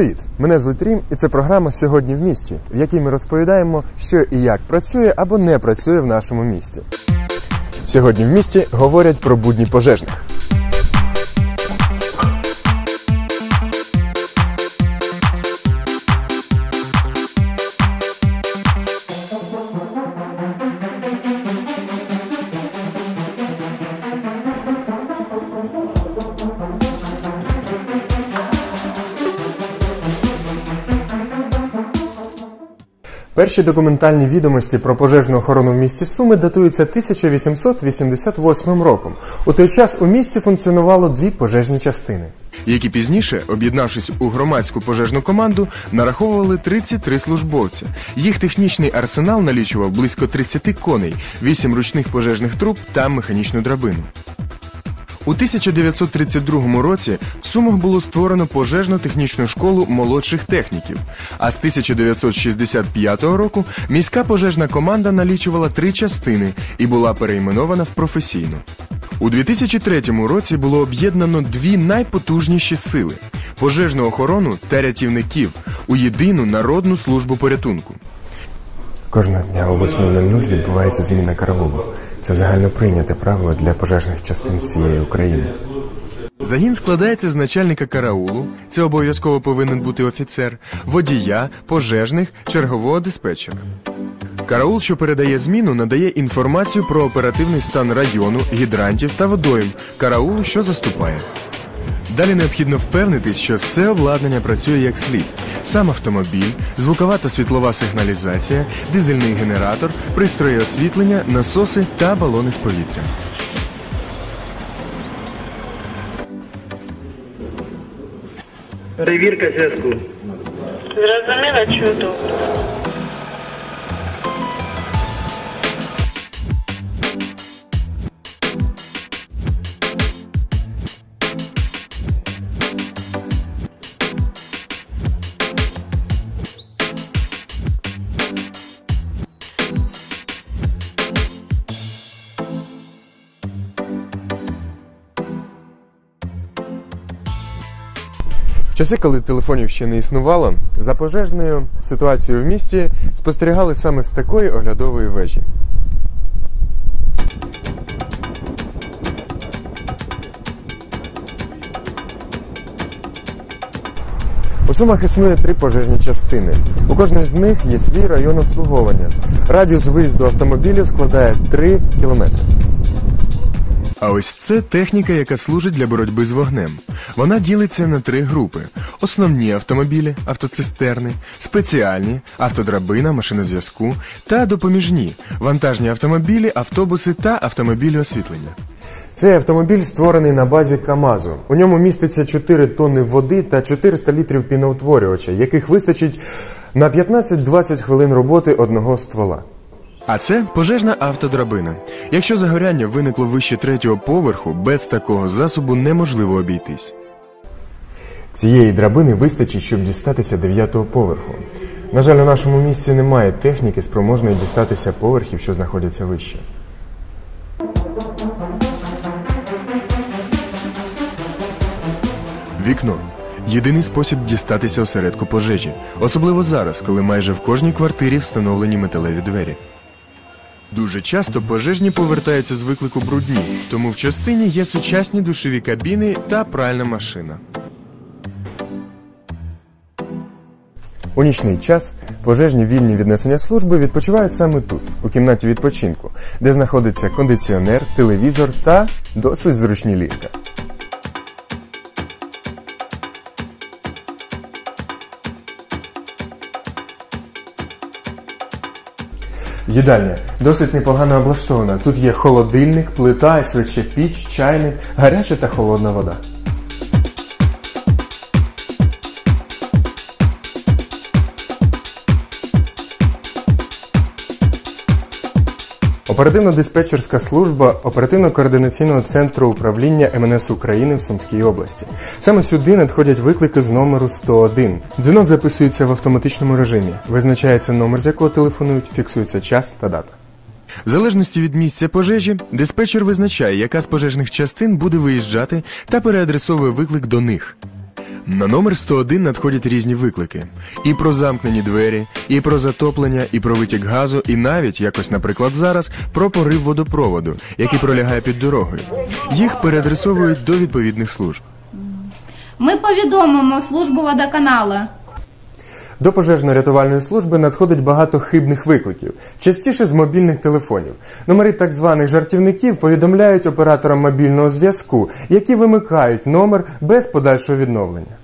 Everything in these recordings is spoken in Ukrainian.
Привіт! Мене звуть Рім, і це програма Сьогодні в місті, в якій ми розповідаємо, що і як працює або не працює в нашому місті. Сьогодні в місті говорять про будні пожежних. Перші документальні відомості про пожежну охорону в місті Суми датуються 1888 роком. У той час у місті функціонувало дві пожежні частини. які пізніше, об'єднавшись у громадську пожежну команду, нараховували 33 службовця. Їх технічний арсенал налічував близько 30 коней, 8 ручних пожежних труб та механічну драбину. У 1932 році в Сумах було створено пожежно-технічну школу молодших техніків. А з 1965 року міська пожежна команда налічувала три частини і була перейменована в професійну. У 2003 році було об'єднано дві найпотужніші сили пожежну охорону та рятівників у єдину народну службу порятунку. Кожного дня о 8.00 відбувається зміна караулу. Це загально прийняте правило для пожежних частин всієї України. Загін складається з начальника караулу, це обов'язково повинен бути офіцер, водія, пожежних, чергового диспетчера. Караул, що передає зміну, надає інформацію про оперативний стан району, гідрантів та водойм, караулу, що заступає. Далі необхідно впевнитись, що все обладнання працює як слід. Сам автомобіль, звукова та світлова сигналізація, дизельний генератор, пристрої освітлення, насоси та балони з повітрям. Перевірка зв'язку. Зрозуміла, чудово. Часи, коли телефонів ще не існувало, за пожежною ситуацією в місті спостерігали саме з такої оглядової вежі. У Сумах існує три пожежні частини. У кожної з них є свій район обслуговування. Радіус виїзду автомобілів складає 3 кілометри. А ось це техніка, яка служить для боротьби з вогнем. Вона ділиться на три групи: основні автомобілі, автоцистерни, спеціальні, автодрабина, машини зв'язку та допоміжні вантажні автомобілі, автобуси та автомобілі освітлення. Цей автомобіль створений на базі КАМАЗу. У ньому міститься 4 тонни води та 400 літрів піноутворювача, яких вистачить на 15-20 хвилин роботи одного ствола. А це пожежна автодрабина. Якщо загоряння виникло вище третього поверху, без такого засобу неможливо обійтись. Цієї драбини вистачить, щоб дістатися дев'ятого поверху. На жаль, у нашому місці немає техніки, спроможної дістатися поверхів, що знаходяться вище. Вікно єдиний спосіб дістатися осередку пожежі, особливо зараз, коли майже в кожній квартирі встановлені металеві двері. Дуже часто пожежні повертаються з виклику брудні, тому в частині є сучасні душові кабіни та пральна машина. У нічний час пожежні вільні від несення служби відпочивають саме тут, у кімнаті відпочинку, де знаходиться кондиціонер, телевізор та досить зручні ліжка. Їдальня досить непогано облаштована. Тут є холодильник, плита, СВЧ піч, чайник, гаряча та холодна вода. Оперативно-диспетчерська служба оперативно-координаційного центру управління МНС України в Сумській області. Саме сюди надходять виклики з номеру 101. Дзвінок записується в автоматичному режимі. Визначається номер, з якого телефонують, фіксується час та дата. В залежності від місця пожежі, диспетчер визначає, яка з пожежних частин буде виїжджати та переадресовує виклик до них. На номер 101 надходять різні виклики: і про замкнені двері, і про затоплення, і про витік газу, і навіть якось, наприклад, зараз про порив водопроводу, який пролягає під дорогою. Їх переадресовують до відповідних служб. Ми повідомимо службу водоканалу. До пожежно-рятувальної служби надходить багато хибних викликів, частіше з мобільних телефонів. Номери так званих жартівників повідомляють операторам мобільного зв'язку, які вимикають номер без подальшого відновлення.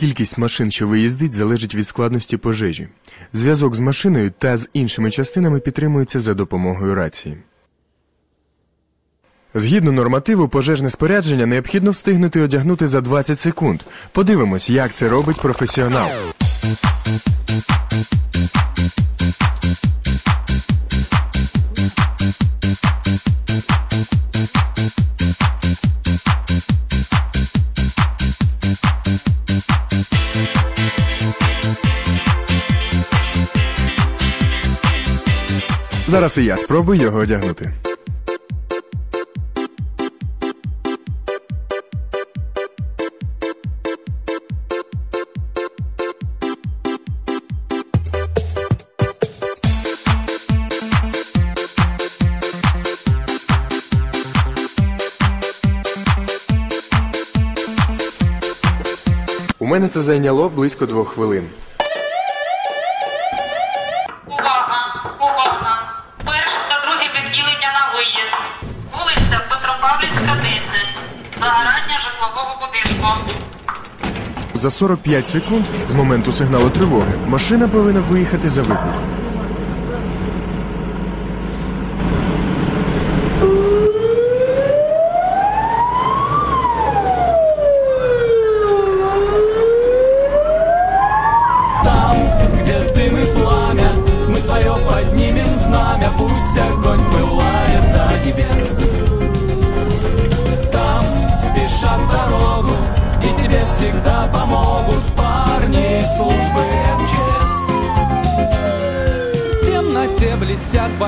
Кількість машин, що виїздить, залежить від складності пожежі. Зв'язок з машиною та з іншими частинами підтримується за допомогою рації. Згідно нормативу, пожежне спорядження необхідно встигнути одягнути за 20 секунд. Подивимось, як це робить професіонал. Зараз і я спробую його одягнути. У мене це зайняло близько двох хвилин. За 45 секунд з моменту сигналу тривоги машина повинна виїхати за викликом.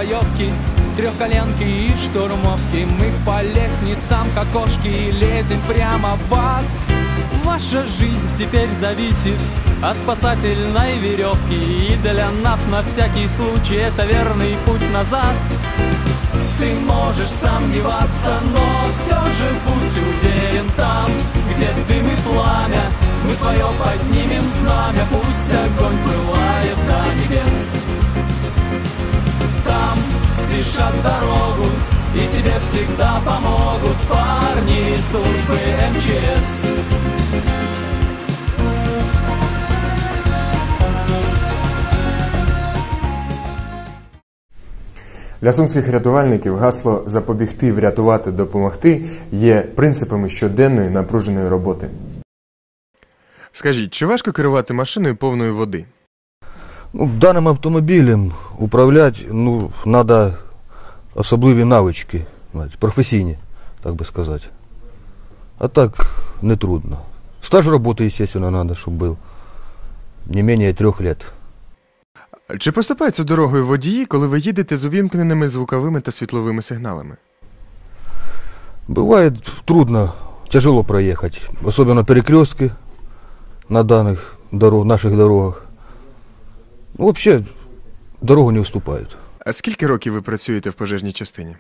Боевки, трехколенки и штурмовки. Мы по лестницам, как кошки, лезем прямо в ад. Ваша жизнь теперь зависит от спасательной веревки И для нас на всякий случай это верный путь назад Ты можешь сомневаться, но все же всегда помогут Парни из службы МЧС Для сумських рятувальників гасло запобігти, врятувати, допомогти є принципами щоденної напруженої роботи. Скажіть, чи важко керувати машиною повною води? Ну, даним автомобілем управляти ну, треба особливі навички, професійні, так би сказати. А так не трудно. Стаж роботи, естественно, надо, щоб був не менее трьох лет. Чи поступаються дорогою водії, коли ви їдете з увімкненими звуковими та світловими сигналами? Бывает трудно, тяжело проехать, особенно перекрестки на данных дорог, наших дорогах. Ну, вообще, дорогу не уступают. А скільки років ви працюєте в пожежній частині?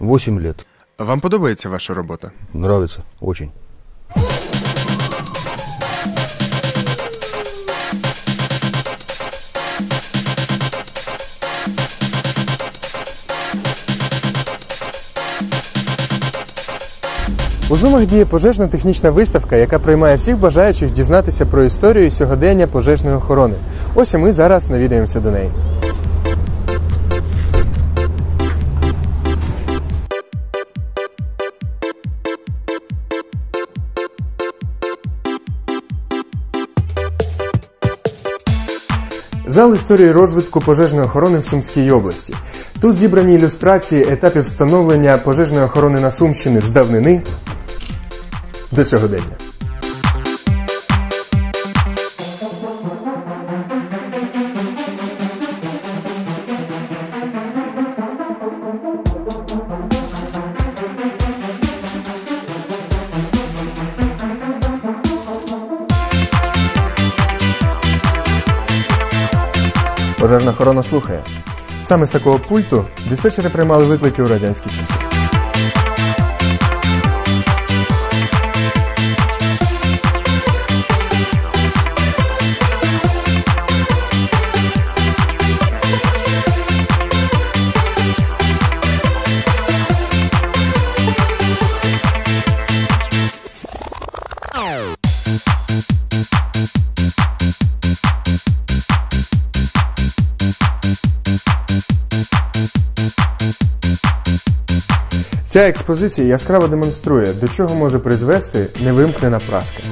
8 лет. Вам подобається ваша робота? Нравится очень. У Зумах діє пожежно-технічна виставка, яка приймає всіх бажаючих дізнатися про історію і сьогодення пожежної охорони. Ось і ми зараз навідаємося до неї. Зал історії розвитку пожежної охорони в Сумській області. Тут зібрані ілюстрації етапів встановлення пожежної охорони на Сумщини з давнини до сьогодення. Пожежна охорона слухає. Саме з такого пульту диспетчери приймали виклики у радянські часи. Ця експозиція яскраво демонструє, до чого може призвести невимкнена праска.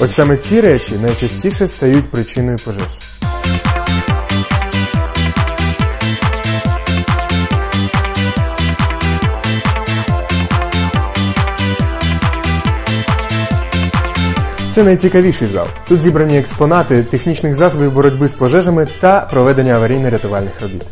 Ось саме ці речі найчастіше стають причиною пожеж. Це найцікавіший зал. Тут зібрані експонати технічних засобів боротьби з пожежами та проведення аварійно-рятувальних робіт.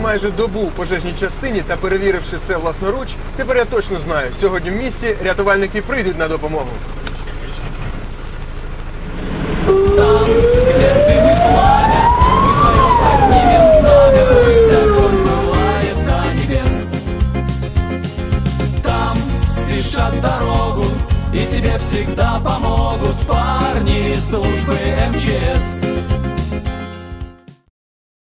майже добу у пожежній частині та перевіривши все власноруч, тепер я точно знаю, сьогодні в місті рятувальники прийдуть на допомогу. Там спешат дорогу И тебе всегда помогут парни из службы МЧС